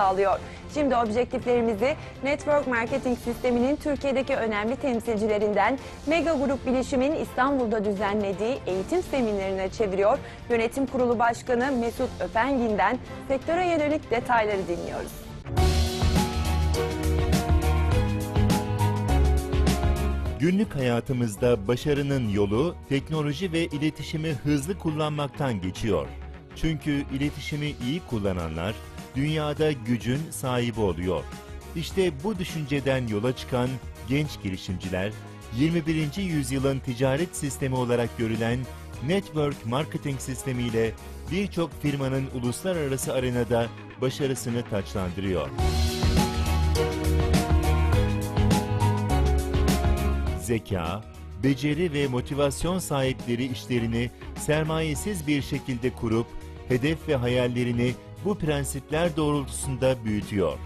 sağlıyor. Şimdi objektiflerimizi Network Marketing Sistemi'nin Türkiye'deki önemli temsilcilerinden Mega Grup Bilişim'in İstanbul'da düzenlediği eğitim seminerine çeviriyor. Yönetim Kurulu Başkanı Mesut Öpengin'den sektöre yönelik detayları dinliyoruz. Günlük hayatımızda başarının yolu teknoloji ve iletişimi hızlı kullanmaktan geçiyor. Çünkü iletişimi iyi kullananlar dünyada gücün sahibi oluyor. İşte bu düşünceden yola çıkan genç girişimciler 21. yüzyılın ticaret sistemi olarak görülen network marketing sistemiyle birçok firmanın uluslararası arenada başarısını taçlandırıyor. zeka, beceri ve motivasyon sahipleri işlerini sermayesiz bir şekilde kurup hedef ve hayallerini bu prensipler doğrultusunda büyütüyor.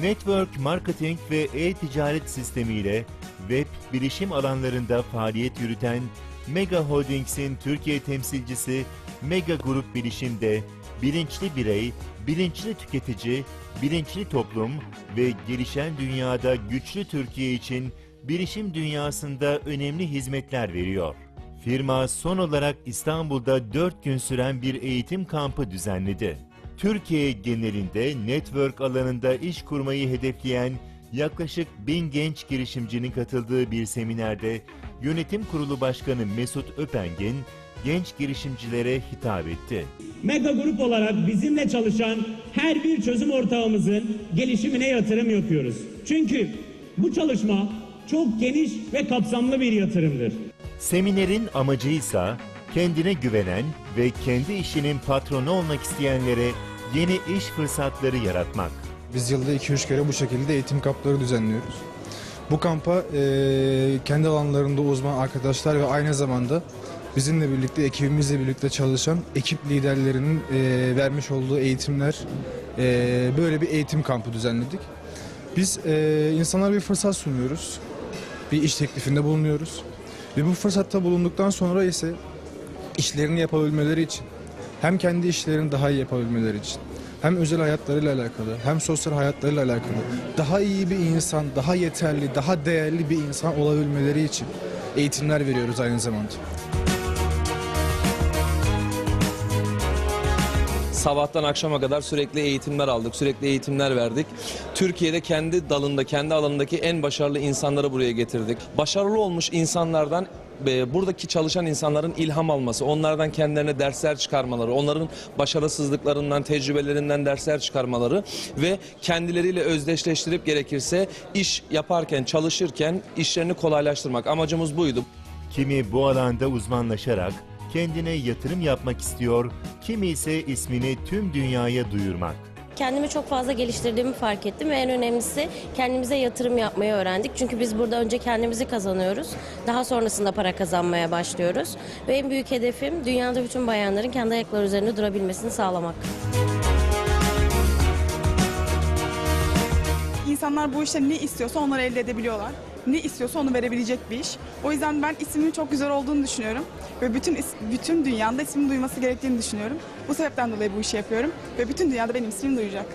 Network marketing ve e-ticaret sistemiyle web bilişim alanlarında faaliyet yürüten Mega Holdings'in Türkiye temsilcisi Mega Grup Bilişim'de bilinçli birey, bilinçli tüketici, bilinçli toplum ve gelişen dünyada güçlü Türkiye için bilişim dünyasında önemli hizmetler veriyor. Firma son olarak İstanbul'da 4 gün süren bir eğitim kampı düzenledi. Türkiye genelinde network alanında iş kurmayı hedefleyen yaklaşık bin genç girişimcinin katıldığı bir seminerde Yönetim Kurulu Başkanı Mesut Öpengin genç girişimcilere hitap etti. Mega grup olarak bizimle çalışan her bir çözüm ortağımızın gelişimine yatırım yapıyoruz. Çünkü bu çalışma çok geniş ve kapsamlı bir yatırımdır. Seminerin amacıysa kendine güvenen ve kendi işinin patronu olmak isteyenlere yeni iş fırsatları yaratmak. Biz yılda 2-3 kere bu şekilde eğitim kampları düzenliyoruz. Bu kampa eee, kendi alanlarında uzman arkadaşlar ve aynı zamanda bizimle birlikte, ekibimizle birlikte çalışan ekip liderlerinin eee, vermiş olduğu eğitimler, eee, böyle bir eğitim kampı düzenledik. Biz eee insanlara bir fırsat sunuyoruz, bir iş teklifinde bulunuyoruz ve bu fırsatta bulunduktan sonra ise işlerini yapabilmeleri için hem kendi işlerini daha iyi yapabilmeleri için hem özel hayatlarıyla alakalı hem sosyal hayatlarıyla alakalı daha iyi bir insan, daha yeterli, daha değerli bir insan olabilmeleri için eğitimler veriyoruz aynı zamanda. Sabahtan akşama kadar sürekli eğitimler aldık, sürekli eğitimler verdik. Türkiye'de kendi dalında, kendi alanındaki en başarılı insanları buraya getirdik. Başarılı olmuş insanlardan e, buradaki çalışan insanların ilham alması, onlardan kendilerine dersler çıkarmaları, onların başarısızlıklarından, tecrübelerinden dersler çıkarmaları ve kendileriyle özdeşleştirip gerekirse iş yaparken, çalışırken işlerini kolaylaştırmak. Amacımız buydu. Kimi bu alanda uzmanlaşarak kendine yatırım yapmak istiyor, kimi ise ismini tüm dünyaya duyurmak. Kendimi çok fazla geliştirdiğimi fark ettim ve en önemlisi kendimize yatırım yapmayı öğrendik. Çünkü biz burada önce kendimizi kazanıyoruz. Daha sonrasında para kazanmaya başlıyoruz. Ve en büyük hedefim dünyada bütün bayanların kendi ayakları üzerinde durabilmesini sağlamak. İnsanlar bu işte ne istiyorsa onları elde edebiliyorlar. Ne istiyorsa onu verebilecek bir iş. O yüzden ben ismimin çok güzel olduğunu düşünüyorum. Ve bütün bütün dünyada ismimi duyması gerektiğini düşünüyorum. Bu sebepten dolayı bu işi yapıyorum. Ve bütün dünyada benim ismimi duyacak.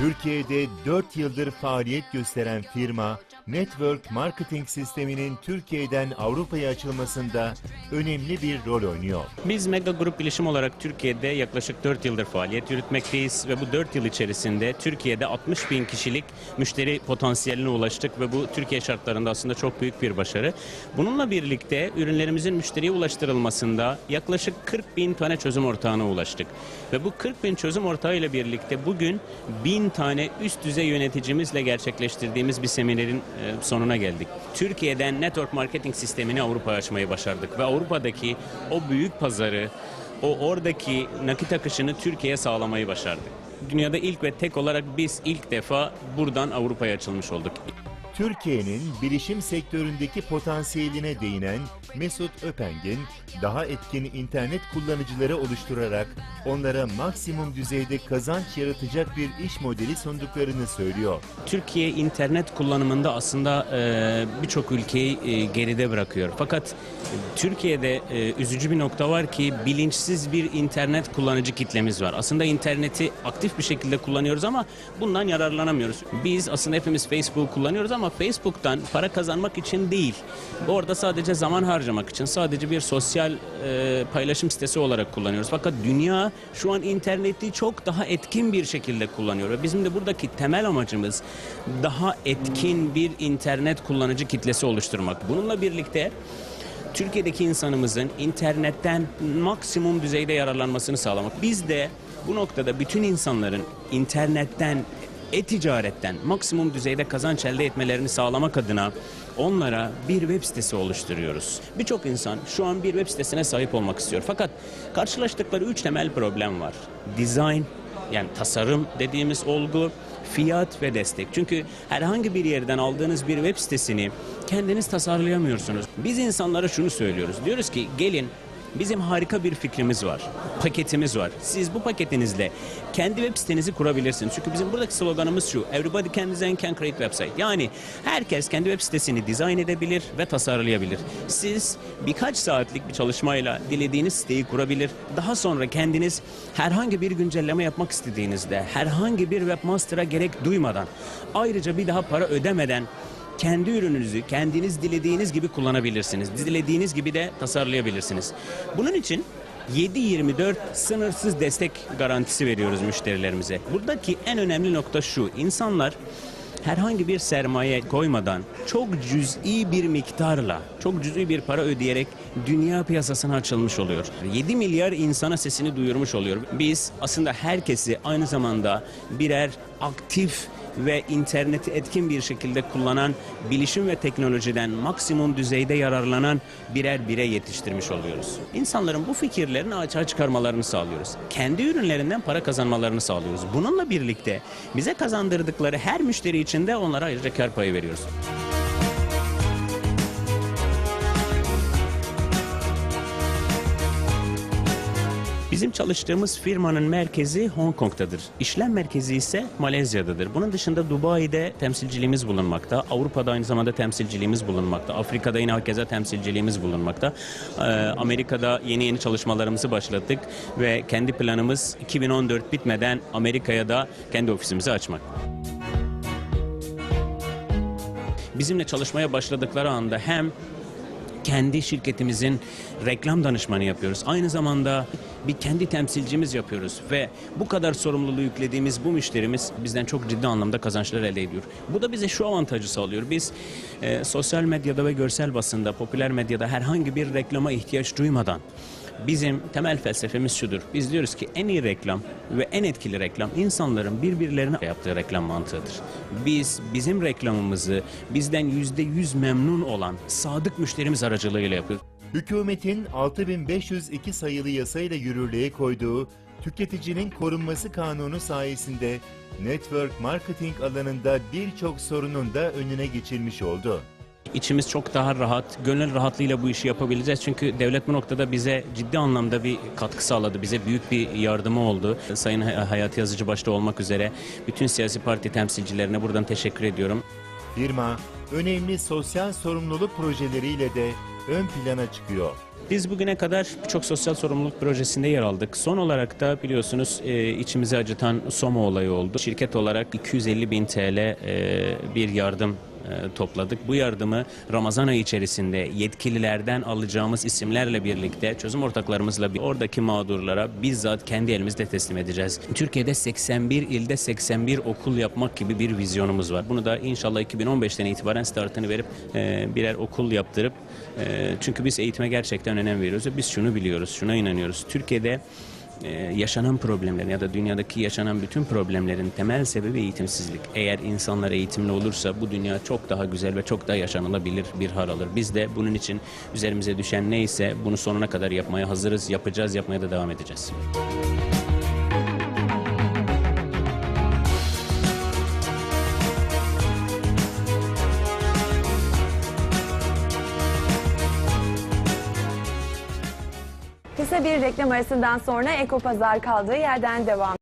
Türkiye'de 4 yıldır faaliyet gösteren firma, Network Marketing Sistemi'nin Türkiye'den Avrupa'ya açılmasında önemli bir rol oynuyor. Biz Mega Grup Bilişim olarak Türkiye'de yaklaşık 4 yıldır faaliyet yürütmekteyiz ve bu 4 yıl içerisinde Türkiye'de 60 bin kişilik müşteri potansiyeline ulaştık ve bu Türkiye şartlarında aslında çok büyük bir başarı. Bununla birlikte ürünlerimizin müşteriye ulaştırılmasında yaklaşık 40 bin tane çözüm ortağına ulaştık. Ve bu 40 bin çözüm ortağı ile birlikte bugün bin tane üst düzey yöneticimizle gerçekleştirdiğimiz bir seminerin sonuna geldik. Türkiye'den network marketing sistemini Avrupa'ya açmayı başardık ve Avrupa'daki o büyük pazarı, o oradaki nakit akışını Türkiye'ye sağlamayı başardık. Dünyada ilk ve tek olarak biz ilk defa buradan Avrupa'ya açılmış olduk. Türkiye'nin bilişim sektöründeki potansiyeline değinen Mesut Öpengin, daha etkin internet kullanıcıları oluşturarak onlara maksimum düzeyde kazanç yaratacak bir iş modeli sunduklarını söylüyor. Türkiye internet kullanımında aslında e, birçok ülkeyi e, geride bırakıyor. Fakat Türkiye'de e, üzücü bir nokta var ki bilinçsiz bir internet kullanıcı kitlemiz var. Aslında interneti aktif bir şekilde kullanıyoruz ama bundan yararlanamıyoruz. Biz aslında hepimiz Facebook kullanıyoruz ama Facebook'tan para kazanmak için değil. Orada sadece zaman harcamak için sadece bir sosyal e, paylaşım sitesi olarak kullanıyoruz. Fakat dünya şu an interneti çok daha etkin bir şekilde kullanıyor. Ve bizim de buradaki temel amacımız daha etkin bir internet kullanıcı kitlesi oluşturmak. Bununla birlikte Türkiye'deki insanımızın internetten maksimum düzeyde yararlanmasını sağlamak. Biz de bu noktada bütün insanların internetten e-ticaretten maksimum düzeyde kazanç elde etmelerini sağlamak adına onlara bir web sitesi oluşturuyoruz. Birçok insan şu an bir web sitesine sahip olmak istiyor. Fakat karşılaştıkları üç temel problem var. Design, yani tasarım dediğimiz olgu, fiyat ve destek. Çünkü herhangi bir yerden aldığınız bir web sitesini kendiniz tasarlayamıyorsunuz. Biz insanlara şunu söylüyoruz. Diyoruz ki gelin Bizim harika bir fikrimiz var. Paketimiz var. Siz bu paketinizle kendi web sitenizi kurabilirsiniz. Çünkü bizim buradaki sloganımız şu. Everybody can design can create website. Yani herkes kendi web sitesini dizayn edebilir ve tasarlayabilir. Siz birkaç saatlik bir çalışmayla dilediğiniz siteyi kurabilir. Daha sonra kendiniz herhangi bir güncelleme yapmak istediğinizde herhangi bir webmaster'a gerek duymadan ayrıca bir daha para ödemeden kendi ürününüzü kendiniz dilediğiniz gibi kullanabilirsiniz. Dilediğiniz gibi de tasarlayabilirsiniz. Bunun için 7-24 sınırsız destek garantisi veriyoruz müşterilerimize. Buradaki en önemli nokta şu. İnsanlar herhangi bir sermaye koymadan çok cüz'i bir miktarla, çok cüz'i bir para ödeyerek dünya piyasasına açılmış oluyor. 7 milyar insana sesini duyurmuş oluyor. Biz aslında herkesi aynı zamanda birer aktif ve interneti etkin bir şekilde kullanan, bilişim ve teknolojiden maksimum düzeyde yararlanan birer birey yetiştirmiş oluyoruz. İnsanların bu fikirlerini açığa çıkarmalarını sağlıyoruz. Kendi ürünlerinden para kazanmalarını sağlıyoruz. Bununla birlikte bize kazandırdıkları her müşteri için de onlara ayrıca kar payı veriyoruz. Bizim çalıştığımız firmanın merkezi Hong Kong'tadır. İşlem merkezi ise Malezya'dadır. Bunun dışında Dubai'de temsilciliğimiz bulunmakta. Avrupa'da aynı zamanda temsilciliğimiz bulunmakta. Afrika'da yine hakeza temsilciliğimiz bulunmakta. Ee, Amerika'da yeni yeni çalışmalarımızı başlattık ve kendi planımız 2014 bitmeden Amerika'ya da kendi ofisimizi açmak. Bizimle çalışmaya başladıkları anda hem kendi şirketimizin reklam danışmanı yapıyoruz. Aynı zamanda bir kendi temsilcimiz yapıyoruz ve bu kadar sorumluluğu yüklediğimiz bu müşterimiz bizden çok ciddi anlamda kazançlar elde ediyor. Bu da bize şu avantajı sağlıyor. Biz e, sosyal medyada ve görsel basında, popüler medyada herhangi bir reklama ihtiyaç duymadan Bizim temel felsefemiz şudur. Biz diyoruz ki en iyi reklam ve en etkili reklam insanların birbirlerine yaptığı reklam mantığıdır. Biz bizim reklamımızı bizden yüzde yüz memnun olan sadık müşterimiz aracılığıyla yapıyoruz. Hükümetin 6502 sayılı yasayla yürürlüğe koyduğu Tüketicinin Korunması Kanunu sayesinde network marketing alanında birçok sorunun da önüne geçilmiş oldu. İçimiz çok daha rahat, gönül rahatlığıyla bu işi yapabileceğiz. Çünkü devlet bu noktada bize ciddi anlamda bir katkı sağladı. Bize büyük bir yardımı oldu. Sayın Hayati Yazıcı başta olmak üzere bütün siyasi parti temsilcilerine buradan teşekkür ediyorum. Firma önemli sosyal sorumluluk projeleriyle de ön plana çıkıyor. Biz bugüne kadar birçok sosyal sorumluluk projesinde yer aldık. Son olarak da biliyorsunuz e, içimizi acıtan Soma olayı oldu. Şirket olarak 250 bin TL e, bir yardım topladık. Bu yardımı Ramazan ayı içerisinde yetkililerden alacağımız isimlerle birlikte çözüm ortaklarımızla oradaki mağdurlara bizzat kendi elimizde teslim edeceğiz. Türkiye'de 81 ilde 81 okul yapmak gibi bir vizyonumuz var. Bunu da inşallah 2015'ten itibaren startını verip e, birer okul yaptırıp e, çünkü biz eğitime gerçekten önem veriyoruz ve biz şunu biliyoruz, şuna inanıyoruz. Türkiye'de e, yaşanan problemlerin ya da dünyadaki yaşanan bütün problemlerin temel sebebi eğitimsizlik. Eğer insanlar eğitimli olursa bu dünya çok daha güzel ve çok daha yaşanılabilir bir hal alır. Biz de bunun için üzerimize düşen neyse bunu sonuna kadar yapmaya hazırız, yapacağız, yapmaya da devam edeceğiz. Reklam arasından sonra Eko Pazar kaldığı yerden devam